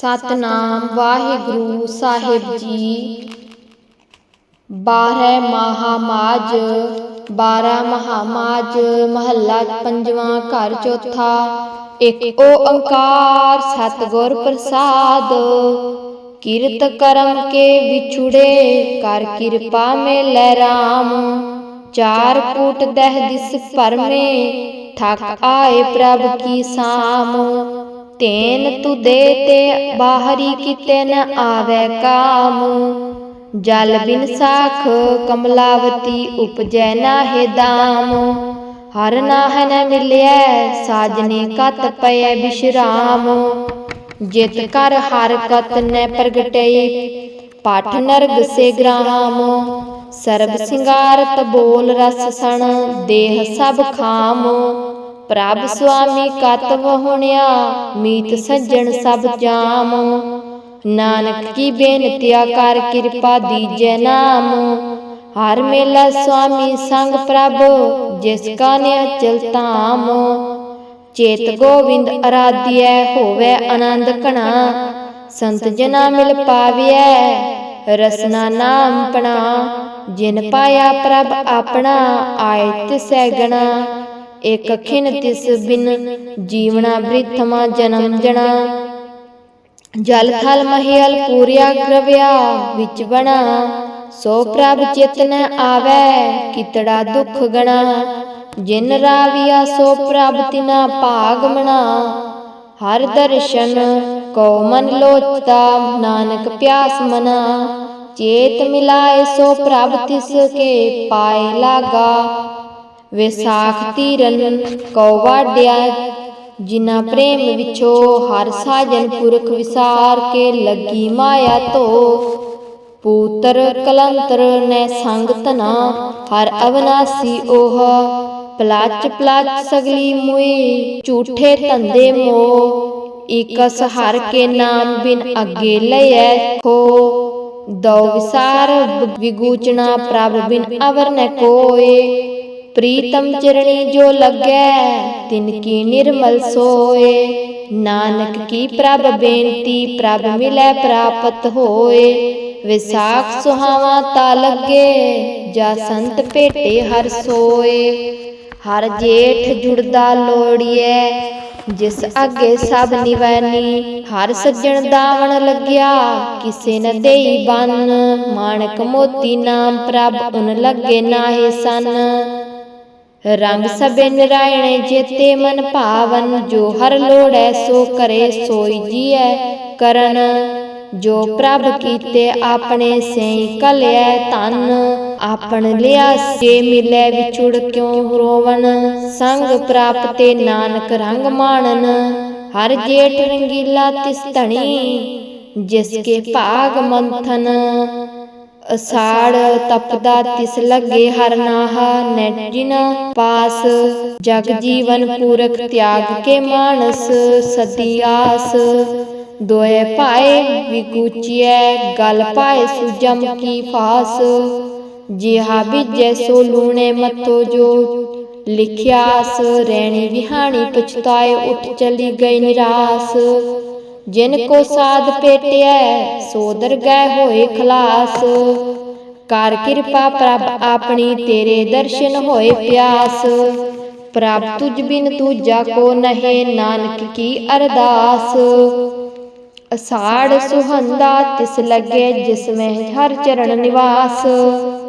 ਸਤਨਾਮ ਵਾਹਿਗੁਰੂ ਸਾਹਿਬ ਜੀ। ਬਾਰਹ ਮਹਾਮਾਜ ਬਾਰਹ ਮਹਾਮਾਜ, ਮਹੱਲਾ ਪੰਜਵਾਂ ਘਰ ਚੌਥਾ। ਇੱਕ ਓੰਕਾਰ ਸਤਿਗੁਰ ਪ੍ਰਸਾਦ। ਕਿਰਤ ਕਰਮ ਕੇ ਵਿਛੁੜੇ, ਕਰ ਕਿਰਪਾ ਮੇ ਲੈ ਰਾਮ। ਚਾਰ ਕੂਟ ਦਹਿ ਦਿਸ ਪਰਮੇ ਠਕ ਆਏ ਪ੍ਰਭ ਕੀ ਸਾਮ। ਤੇਨ ਤੂ ਤੇ ਬਾਹਰੀ ਕਿਤੇ ਨ ਆਵੇ ਕਾਮ। ਜਲ ਬਿਨ ਸਾਖ ਕਮਲਾਵਤੀ ਉਪਜੈ ਨਾਹਿ ਦਾਮ। ਹਰ ਨਾਹ ਨ ਮਿਲਿਐ, ਸਾਜਨੇ ਕਤ ਪਏ ਬਿਸ਼ਰਾਮ। ਜਿਤ ਕਰ ਹਰ ਕਤ ਨ ਪ੍ਰਗਟਈ ਪਾਠ ਨਰਗ ਸੇ ਗ੍ਰਾਮ। ਸਰਬ ਸਿੰਗਾਰਤ ਬੋਲ ਰਸ ਸਣ, ਦੇਹ ਸਭ ਖਾਮ। ਪ੍ਰਭ ਸੁਆਮੀ ਕਤ ਵਹੁਣਿਆ ਮੀਤ ਸੱਜਣ ਸਭ ਜਾਮ। ਨਾਨਕ ਕੀ ਬੇਨਤੀਆ ਕਰ ਕਿਰਪਾ ਦੀਜੈ ਨਾਮ। ਹਰ ਮੇਲਾ ਸੁਆਮੀ ਸੰਗ ਪ੍ਰਭ, ਜਿਸ ਕਾ ਨਿਹ ਚਲਤਾਮ ਚੇਤ ਗੋਵਿੰਦ ਅਰਾਧਿਐ, ਹੋਵੇ ਆਨੰਦ ਕਣਾ ਸੰਤ ਜਨਾ ਮਿਲ ਪਾਵਿਐ, ਰਸਨਾ ਨਾਮ ਪਣਾ। ਜਿਨ ਪਾਇਆ ਪ੍ਰਭ ਆਪਣਾ, ਆਇਤ ਸੈਗਣਾ ਗਣਾ ਇਕ ਖਿਨ ਤਿਸ ਬਿਨ ਜੀਵਣਾ ਬ੍ਰਿਥਮਾ ਜਨਮ ਜਣਾ। ਜਲ ਥਲ ਮਹਿਲ ਪੂਰਿਆ ਗ੍ਰਵਿਆ ਵਿੱਚ ਬਣਾ ਸੋ ਪ੍ਰਭ ਚਿਤਨ ਆਵੈ, ਕਿਤੜਾ ਦੁਖ ਗਣਾ। ਜਿਨ ਰਾਵਿਆ ਸੋ ਪ੍ਰਭ ਤਿਨਾ ਭਾਗ ਮਣਾ। ਹਰ ਦਰਸ਼ਨ ਕੋ ਮਨ ਲੋਚਤਾ, ਨਾਨਕ ਪਿਆਸ ਮਨਾ। ਚੇਤ ਮਿਲਾਏ ਸੋ ਪ੍ਰਭ ਤਿਸ ਕੇ ਪਾਏ ਲਾਗਾ। ਵਿਸਾਖ ਤੀਰਨ ਕਉ ਵਾਡਿਆ ਜਿਨਾ ਪ੍ਰੇਮ ਵਿਛੋ ਹਰ ਸਾਜਨ ਪੁਰਖ ਵਿਸਾਰ ਕੇ ਲੱਗੀ ਮਾਇਆ ਧੋ। ਪੂਤਰ ਕਲੰਤਰ ਨੈ ਸੰਗ ਤਨਾ ਹਰ ਅਵਨਾਸੀ ਓਹ। ਪਲਾਚ ਪਲਾਚ ਸਗਲੀ ਮੁਈ, ਝੂਠੇ ਧੰਦੇ ਮੋ। ਇਕਸ ਹਰ ਕੇ ਨਾਮ ਬਿਨ ਅੱਗੇ ਲਈਐ ਖੋ। ਦਉ ਵਿਸਾਰ ਵਿਗੂਚਣਾ ਪ੍ਰਭ ਬਿਨ ਅਵਰ ਨ ਕੋਏ। ਪ੍ਰੀਤਮ ਚਰਣੀ ਜੋ ਲੱਗੈ, ਤਿਨ ਕੀ ਨਿਰਮਲ ਸੋਏ। ਨਾਨਕ ਕੀ ਪ੍ਰਭ ਬੇਨਤੀ, ਪ੍ਰਭ ਮਿਲੈ ਪ੍ਰਾਪਤ ਹੋਏ। ਵਿਸਾਖ ਸੁਹਾਵਾ ਤਾ ਲੱਗੇ, ਜਾ ਸੰਤ ਭੇਟੇ ਹਰ ਸੋਏ। ਹਰ ਜੇਠ ਜੁੜਦਾ ਲੋੜੀਐ, ਜਿਸ ਅੱਗੇ ਸਭ ਨਿਵੈਨੀ। ਹਰ ਸੱਜਣ ਦਾਵਣ ਲੱਗਿਆ, ਕਿਸੇ ਨ ਦੇਈ ਬੰਨ। ਮਾਣਕ ਮੋਤੀ ਨਾਮ ਪ੍ਰਭ ਉਨ ਲੱਗੇ ਨਾਹੀ ਸਨ। ਰੰਗ ਸਭੇ ਨਰਾਇਣ ਜੇਤੇ ਮਨ ਭਾਵਨ, ਜੋ ਹਰ ਲੋੜੈ ਸੋ ਕਰੇ, ਸੋਈ ਜੀਐ। ਕਰਨ ਜੋ ਪ੍ਰਭ ਕੀਤੇ ਆਪਣੇ ਸੇਈ ਕਲਿਐ ਤਨ ਆਪਣ ਲਿਆ ਸੇ ਮਿਲੈ ਵਿਛੁੜ ਕਿਉ ਰੋਵਨ। ਸੰਗ ਪ੍ਰਾਪਤੇ ਨਾਨਕ ਰੰਗ ਮਾਣਨ, ਹਰ ਜੇਠ ਰੰਗੀਲਾ ਤਿਸ ਧਣੀ, ਜਿਸ ਕੇ ਭਾਗ ਮੰਥਨ। ਅਸਾੜ ਤਪਦਾ ਤਿਸ ਲੱਗੇ ਹਰ ਨਾਹ ਨੈ ਪਾਸ, ਜਗ ਜੀਵਨ ਪੂਰਕ ਤਿਆਗ ਕੇ ਮਾਨਸ, ਸਦੀ ਆਸ। ਦੋਏ ਪਾਏ ਵਿਗੂਚੀਐ, ਗਲ ਪਾਏ ਸੁਜਮ ਕੀ ਫਾਸ। ਜਿਹਾ ਬਿਜੈ ਸੋ ਲੂਣੇ ਮਤੋ ਜੋ, ਲਿਖਿਆਸ ਰਹਿਣੀ ਵਿਹਾਣੀ ਪਛਤਾਏ ਉੱਠ ਚਲੀ ਗਈ ਨਿਰਾਸ। ਜਿਨ ਕੋ ਸਾਧ ਪੇਟਿਐ ਸੋ ਦਰਗਹਿ ਹੋਏ ਖਲਾਸ। ਕਰ ਕਿਰਪਾ ਪ੍ਰਭ ਆਪਣੀ ਤੇਰੇ ਦਰਸ਼ਨ ਹੋਏ ਪਿਆਸ। ਪ੍ਰਭ ਤੁਝ ਬਿਨ ਤੂਜਾ ਕੋ ਨਹਿ ਨਾਨਕ ਕੀ ਅਰਦਾਸ। ਅਸਾੜ ਸੁਹੰਦਾ ਤਿਸ ਲੱਗੇ ਜਿਸ ਮੈਂ ਹਰ ਚਰਨ ਨਿਵਾਸ।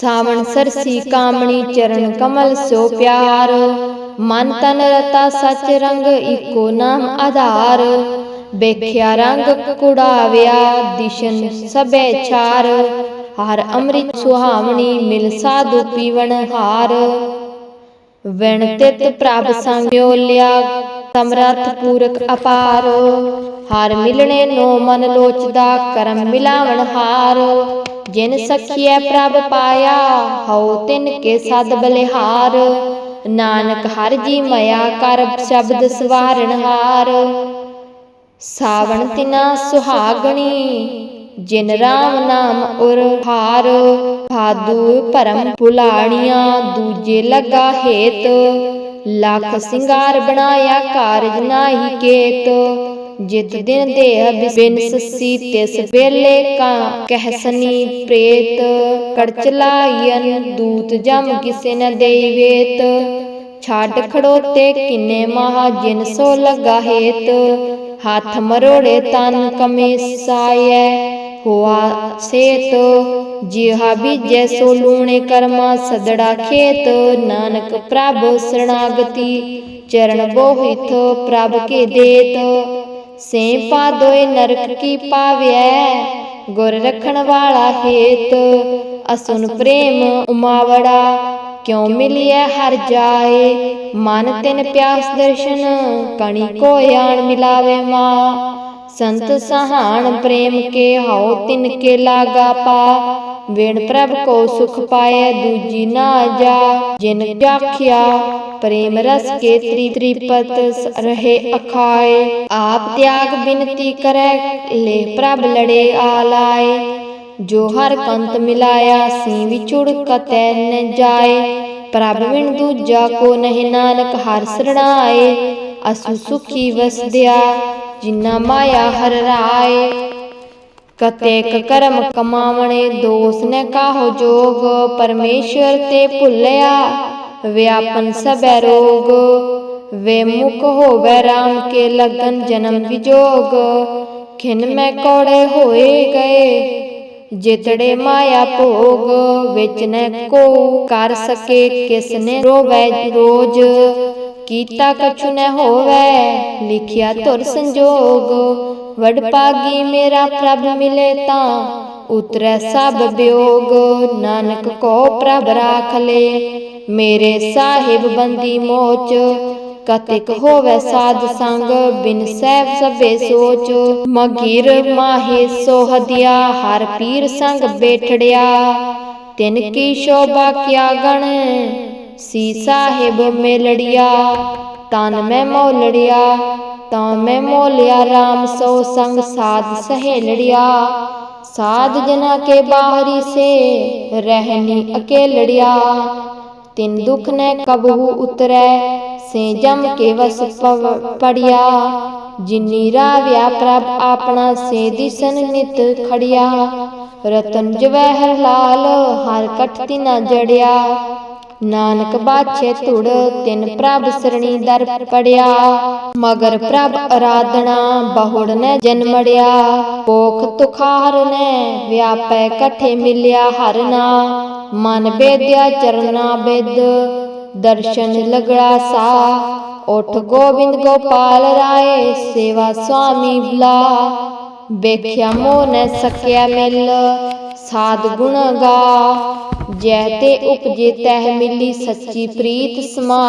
ਸਾਵਣ ਸਰਸੀ ਕਾਮਣੀ ਚਰਨ ਕਮਲ ਸੋ ਪਿਆਰ। ਮਨ ਤਨ ਰਤਾ ਸਚ ਰੰਗ ਇਕੋ ਨਾਮ ਆਧਾਰ। ਵੇਖਿਆ ਰੰਗ ਕੁੜਾਵਿਆ ਦਿਸ਼ਨ ਸਭੇ ਛਾਰ ਹਰ ਅੰਮ੍ਰਿਤ ਸੁਹਾਵਣੀ ਮਿਲ ਸਾਧੂ ਪੀਵਣ ਹਾਰ। ਵਣ ਤਿਤ ਪ੍ਰਭ ਸੰਗਿਓ ਲਿਆ, ਸਮਰਥ ਪੂਰਕ ਅਪਾਰ। ਹਰ ਮਿਲਣੇ ਨੋ ਮਨ ਲੋਚਦਾ, ਕਰਮ ਮਿਲਾਵਣ ਹਾਰ। ਜਿਨ ਸਖੀਐ ਪ੍ਰਭ ਪਾਇਆ, ਹਉ ਤਿਨ ਕੇ ਸਦ ਬਲਿਹਾਰ। ਨਾਨਕ ਹਰ ਜੀ ਮਇਆ ਕਰ ਸ਼ਬਦ ਸਵਾਰਣ ਹਾਰ। ਸਾਵਣ ਤਿਨਾ ਸੁਹਾਗਣੀ ਜਿਨ ਰਾਮ ਨਾਮ ਉਰ ਹਾਰ ਭਾਦੂ ਭਰਮ ਭੁਲਾਣੀਆਂ ਦੂਜੇ ਲਗਾ ਹੇਤ ਲੱਖ ਸਿੰਗਾਰ ਬਣਾਇਆ ਕਾਰਜ ਨਾਹੀ ਕੇਤ। ਜਿਤ ਦਿਨ ਦੇਹ ਬਿਨ ਸੱਸੀ ਤਿਸ ਵੇਲੇ ਕਾ ਕਹਿਸਨੀ ਪ੍ਰੇਤ। ਕੜਚਲਾਇਨ ਦੂਤ ਜਮ ਕਿਸੇ ਨ ਦੇਈ ਵੇਤ। ਛੱਡ ਖੜੋਤੇ ਕਿੰਨੇ ਮਹਾ ਜਿਨ ਸੋ ਲਗਾ ਹੇਤ। ਹੱਥ ਮਰੋੜੇ ਤਨ ਕਮੇ ਸਾਇਐ। ਹੋਆ ਸੇਤ, ਜਿਹਾ ਬੀਜੈ ਸੋ ਲੂਣੇ ਕਰਮਾ, ਸਦੜਾ ਖੇਤ, ਨਾਨਕ ਪ੍ਰਭ ਸਰਣਾਗਤੀ। ਚਰਨ ਬੋਹਿਤ ਪ੍ਰਭ ਕੇ ਦੇਤ, ਸੇ ਪਾਦੋਏ ਨਰਕ ਕੀ ਪਾਵਿਐ। ਗੁਰ ਰਖਣ ਵਾਲਾ ਹੇਤ, ਅਸੁਨ ਪ੍ਰੇਮ ਉਮਾਵੜਾ। ਕਿਉ ਮਿਲਿਐ ਹਰ ਜਾਏ? ਮਨ ਤਿਨ ਪਿਆਸ ਦਰਸ਼ਨ, ਕਣੀ ਕੋ ਆਣ ਮਿਲਾਵੇ ਮਾ। ਸੰਤ ਸਹਾਨ ਪ੍ਰੇਮ ਕੇ ਹਉ ਤਿਨ ਕੇ ਲਾਗਾ ਪਾ। ਵਿਣ ਪ੍ਰਭ ਕੋ ਸੁਖ ਪਾਏ ਦੂਜੀ ਨਾ ਜਾ। ਜਿਨ ਜਾਖਿਆ ਪ੍ਰੇਮ ਰਸ ਕੇ ਤ੍ਰੀ ਤ੍ਰਿਪਤ ਰਹੇ ਅਖਾਏ। ਆਪ ਤਿਆਗ ਬਿਨਤੀ ਕਰੈ, ਲੈ ਪ੍ਰਭ ਲੜੇ ਆਲਾਏ। ਜੋ ਹਰ ਕੰਤ ਮਿਲਾਇਆ ਸੀ ਵਿਛੁੜ ਕਤੈ ਨ ਜਾਏ। ਪ੍ਰਭ ਵਿਣ ਦੂਜਾ ਕੋ ਨਹੀਂ ਨਾਨਕ ਹਰ ਸਰਣਾਏ ਅਸੂ ਸੁਖੀ ਵਸਦਿਆ ਜਿਨਾ ਮਾਇਆ ਹਰ ਰਾਏ। ਕਤੇਕ ਕਰਮ ਕਮਾਵਣੇ, ਦੋਸ ਨ ਕਾਹੋ ਜੋਗ। ਪਰਮੇਸ਼ਰ ਤੇ ਭੁੱਲਿਆ, ਵਿਆਪਨ ਸਬੈ ਰੋਗ। ਵੇ ਮੁਖ ਹੋਵੇ RAM ਕੇ ਲਗਨ ਜਨਮ ਵਿਜੋਗ। ਖਿਨ ਮੈਂ ਕੋੜੇ ਹੋਏ ਗਏ ਜਿਤੜੇ ਮਾਇਆ ਭੋਗ ਵਿੱਚ ਨ ਕੋ, ਕਰ ਸਕੇ ਕਿਸ ਨੇ ਰੋਵੈ ਰੋਜ, ਕੀਤਾ ਕਛੁ ਨ ਹੋਵੇ, ਲਿਖਿਆ ਤੁਰ ਸੰਜੋਗ। ਵਡ ਪਾਗੀ ਮੇਰਾ ਪ੍ਰਭ ਮਿਲੇ ਤਾਂ, ਉਤਰੈ ਸਭ ਬਿਯੋਗ ਨਾਨਕ ਕੋ ਪ੍ਰਭ ਰਾਖ ਲੇ, ਮੇਰੇ ਸਾਹਿਬ ਬੰਦੀ ਮੋਚ ਕਤਿਕ ਹੋਵੇ ਸਾਧ ਸੰਗ ਬਿਨ ਸਹਿਬ ਸਭੇ ਸੋਚ। ਮਗੀਰ ਮਾਹੇ ਸੋਹਦਿਆ ਹਰ ਪੀਰ ਸੰਗ ਬੈਠੜਿਆ। ਤਿਨ ਕੀ ਸ਼ੋਭਾ ਕਿਆ ਗਣ? ਸੀ ਸਾਹਿਬ ਮੇਲੜਿਆ। ਤਨ ਮੈਂ ਮੋਲੜਿਆ। ਤਾਂ ਮੈਂ ਮੋਲਿਆ RAM ਸੋ ਸੰਗ ਸਾਧ ਸਹੇਲੜਿਆ। ਸਾਧ ਜਨਾ ਕੇ ਬਾਹਰੀ ਸੇ ਰਹਿਨੀ ਅਕੇਲੜਿਆ। ਤਿਨ ਦੁਖ ਨੇ ਕਬਹੂ ਉਤਰੈ। ਸੇ ਜਮ ਕੇ ਵਸ ਪੜਿਆ। ਜਿਨੀ ਰਾਵਿਆ ਪ੍ਰਭ ਆਪਣਾ ਸੇ, ਦਿਸਨ ਨਿਤ ਖੜਿਆ। ਰਤਨ ਜਵਹਿਰ ਲਾਲ, ਹਰ ਕਠ ਤਿਨਾ ਜੜਿਆ। ਨਾਨਕ ਬਾਛੇ ਧੁੜ, ਤਿਨ ਪ੍ਰਭ ਸਰਣੀ ਦਰ ਪੜਿਆ। ਮਗਰ ਪ੍ਰਭ ਅਰਾਧਨਾ, ਬਹੁੜ ਨੇ ਜਨਮੜਿਆ ਪੋਖ ਤੁਖਾਰ ਨੇ ਵਿਆਪੈ ਕਠੇ ਮਿਲਿਆ ਹਰਨਾ। ਮਨ ਬੇਦਿਆ ਚਰਨਾ ਬੇਦ। ਦਰਸ਼ਨ ਲਗੜਾ ਸਾ ਉਠ ਗੋਬਿੰਦ ਗੋਪਾਲ ਰਾਏ, ਸੇਵਾ ਸੁਆਮੀ ਬੁਲਾ। ਵੇਖਿਆ ਮੋਹ ਨ ਸਕਿਆ ਮਿਲ, ਸਾਧ ਗੁਣ ਗਾ। ਜੈ ਤੇ ਉਪਜੇ ਤਹਿ ਮਿਲੀ ਸੱਚੀ ਪ੍ਰੀਤ ਸਮਾ।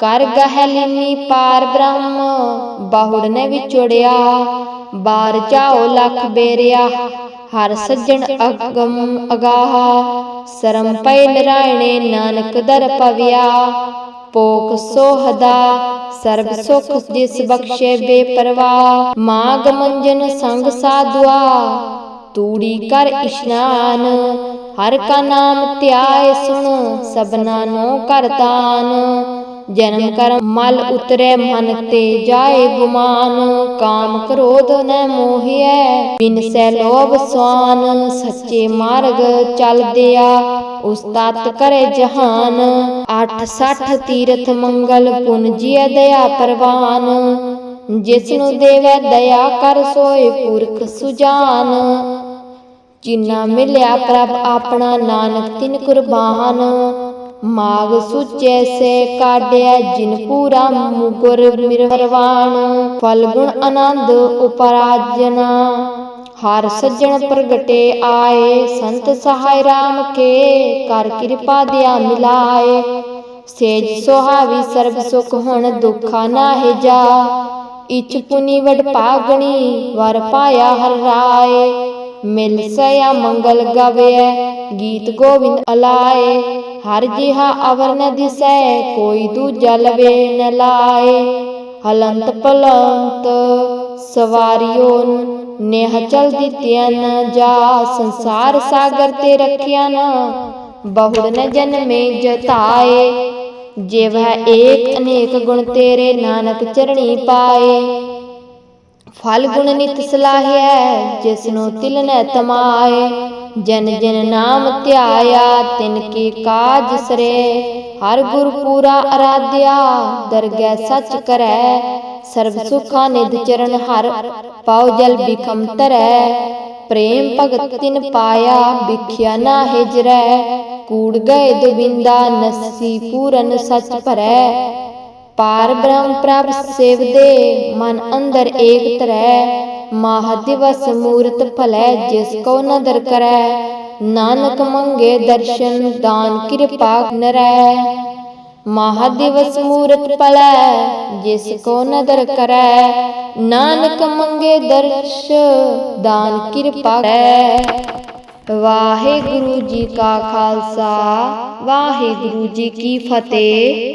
ਕਰ ਗਹਿ ਲੀਨੀ ਪਾਰ ਬ੍ਰਹਮ, ਬਾਹੁੜ ਨੇ ਵਿਚੜਿਆ ਬਾਰ ਜਾਓ ਲਖ ਬੇਰਿਆ। ਹਰ ਸੱਜਣ ਅਗਮ ਅਗਾਹ ਸਰਮ ਪੈ ਨਰਾਇਣੇ ਨਾਨਕ ਦਰ ਪਵਿਆ। ਪੋਕ ਸੋਹਦਾ ਸਰਬ ਸੁਖ ਜਿਸ ਬਖਸ਼ੇ ਬੇਪਰਵਾ। ਮਾਗ ਮੰਜਨ ਸੰਗ ਸਾਧੁਆ। ਤੂੜੀ ਕਰ ਇਸ਼ਨਾਨ। ਹਰ ਕਾ ਨਾਮ ਧਿਆਏ ਸੁਣ ਸਬਨਾ ਨੂੰ ਕਰਤਾਨ ਜਨਮ ਕਰਮ ਮਲ ਉਤਰੇ ਮਨ ਤੇ ਜਾਏ ਗੁਮਾਨ, ਕਾਮ ਕ੍ਰੋਧ ਨ ਮੋਹਿਐ। ਬਿਨ ਸੈ ਲੋਭ ਸਵਾਨ, ਸੱਚੇ ਮਾਰਗ ਚੱਲਦਿਆ ਉਸਤਤ ਕਰੇ ਜਹਾਨ 860 ਤੀਰਥ ਮੰਗਲ ਪੁਨ ਜੀਐ ਦਇਆ ਪ੍ਰਵਾਨ। ਜਿਸ ਨੂੰ ਦੇਵੈ ਦਇਆ ਕਰ ਸੋਏ ਪੁਰਖ ਸੁਜਾਨ। ਜਿਨਾ ਮਿਲਿਆ ਪ੍ਰਭ ਆਪਣਾ ਨਾਨਕ ਤਿਨ ਕੁਰਬਾਨ। ਮਾਗ ਸੁਚੈ ਸੇ ਕਾਢਿਆ ਜਿਨ ਪੂਰਾ ਮੁਗੁਰ ਮਿਰਵਾਣ ਫਲ ਗੁਣ ਆਨੰਦ ਉਪਰਾਜਨਾ। ਹਰ ਸੱਜਣ ਪ੍ਰਗਟੇ ਆਏ, ਸੰਤ ਸਹਾਇ RAM ਕੇ, ਕਰ ਕਿਰਪਾ ਦਿਆ ਮਿਲਾਏ। ਸੇਜ ਸੁਹਾਵੀ ਸਰਬ ਸੁਖ ਹੁਣ ਦੁਖਾ ਨਾਹਿ ਜਾ। ਇਚ ਪੁਨੀ ਵਡ ਭਾਗਣੀ, ਵਰ ਪਾਇਆ ਹਰ ਰਾਏ। ਮਿਲ ਸਿਆ ਮੰਗਲ ਗਵਿਐ ਗੀਤ ਗੋਬਿੰਦ ਅਲਾਏ। ਹਰ ਜਿਹਾ ਅਵਰ ਨ ਦਿਸੈ, ਕੋਈ ਦੂਜਾ ਲਵੇ ਨ ਲਾਏ। ਹਲੰਤ ਪਲੰਤ ਸਵਾਰਿਓ ਨੇਹ ਚਲ ਦਿੱਤਿਆ ਨ ਜਾ। ਸੰਸਾਰ ਸਾਗਰ ਤੇ ਰੱਖਿਆ ਨ, ਬਹੁੜ ਨ ਜਨਮੇ ਜਤਾਏ। ਜੇ ਹੈ ਏਕ ਅਨੇਕ ਗੁਣ ਤੇਰੇ, ਨਾਨਕ ਚਰਣੀ ਪਾਏ। ਫਲ ਗੁਣ ਨਿਤ ਸਲਾਹਿਐ ਜਿਸਨੂੰ ਤਿਲ ਨੈ ਤਮਾਏ ਜਨ ਜਨ ਨਾਮ ਧਿਆਇਆ ਤਿਨ ਕੀ ਕਾਜ ਸਰੇ। ਹਰ ਗੁਰ ਪੂਰਾ ਅਰਾਧਿਆ ਦਰਗਹਿ ਸੱਚ ਕਰੈ। ਸਰਬ ਸੁਖਾ ਨਿਧ ਚਰਨ ਹਰ ਪਾਉ ਜਲ ਬਿਖਮ ਤਰੈ ਪ੍ਰੇਮ ਭਗਤ ਤਿਨ ਪਾਇਆ ਵਿਖਿਆ ਨਾ ਹਿਜਰੈ। ਕੂੜ ਗਏ ਦੁਬਿੰਦਾ ਨਸੀ ਪੂਰਨ ਸੱਚ ਭਰੈ। ਪਾਰ ਬ੍ਰਹਮ ਪ੍ਰਭ ਸੇਵਦੇ, ਮਨ ਅੰਦਰ ਏਕ ਤਰੈ। ਮਾਹ ਦਿਵਸ ਮੂਰਤ ਭਲੈ, ਜਿਸ ਕੋ ਨਦਰ ਕਰੈ। ਨਾਨਕ ਮੰਗੇ ਦਰਸ਼ਨ, ਦਾਨ ਕਿਰਪਾ ਨਰੈ। ਮਾਹ ਦਿਵਸ ਮੂਰਤ ਭਲੈ, ਜਿਸ ਕੋ ਨਦਰ ਕਰੈ। ਨਾਨਕ ਮੰਗੇ ਦਰਸ਼, ਦਾਨ ਕਿਰਪਾ ਕਰੈ। ਵਾਹਿਗੁਰੂ ਜੀ ਕਾ ਖਾਲਸਾ, ਵਾਹਿਗੁਰੂ ਜੀ ਕੀ ਫਤਿਹ।